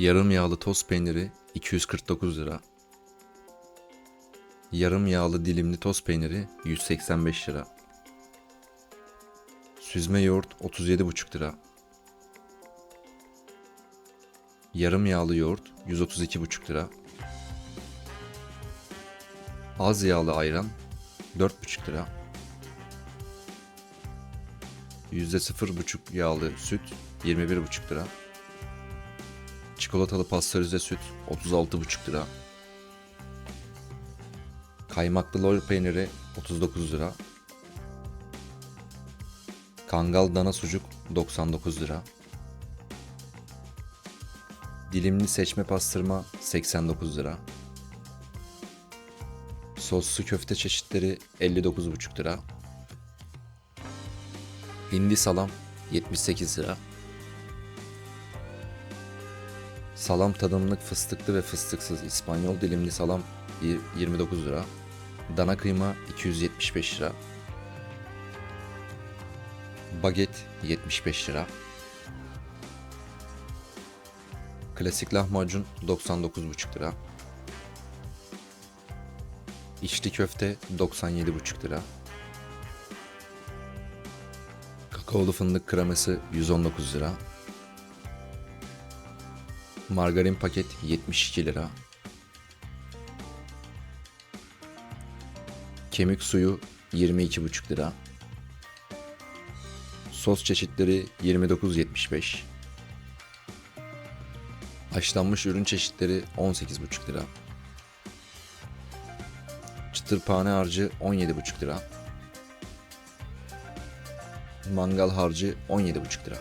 Yarım yağlı toz peyniri 249 lira. Yarım yağlı dilimli toz peyniri 185 lira. Süzme yoğurt 37,5 lira. Yarım yağlı yoğurt 132,5 lira. Az yağlı ayran 4,5 lira. %0,5 yağlı süt 21,5 lira. Çikolatalı pastörize süt 36,5 lira. Kaymaklı lor peyniri 39 lira. Kangal dana sucuk 99 lira. Dilimli seçme pastırma 89 lira. Soslu köfte çeşitleri 59,5 lira. Hindi salam 78 lira. Salam tadımlık fıstıklı ve fıstıksız İspanyol dilimli salam y- 29 lira. Dana kıyma 275 lira. Baget 75 lira. Klasik lahmacun 99,5 lira. İçli köfte 97,5 lira. Kakaolu fındık kreması 119 lira. Margarin paket 72 lira. Kemik suyu 22,5 lira. Sos çeşitleri 29.75. Haşlanmış ürün çeşitleri 18,5 lira. Çıtırpane harcı 17,5 lira. Mangal harcı 17,5 lira.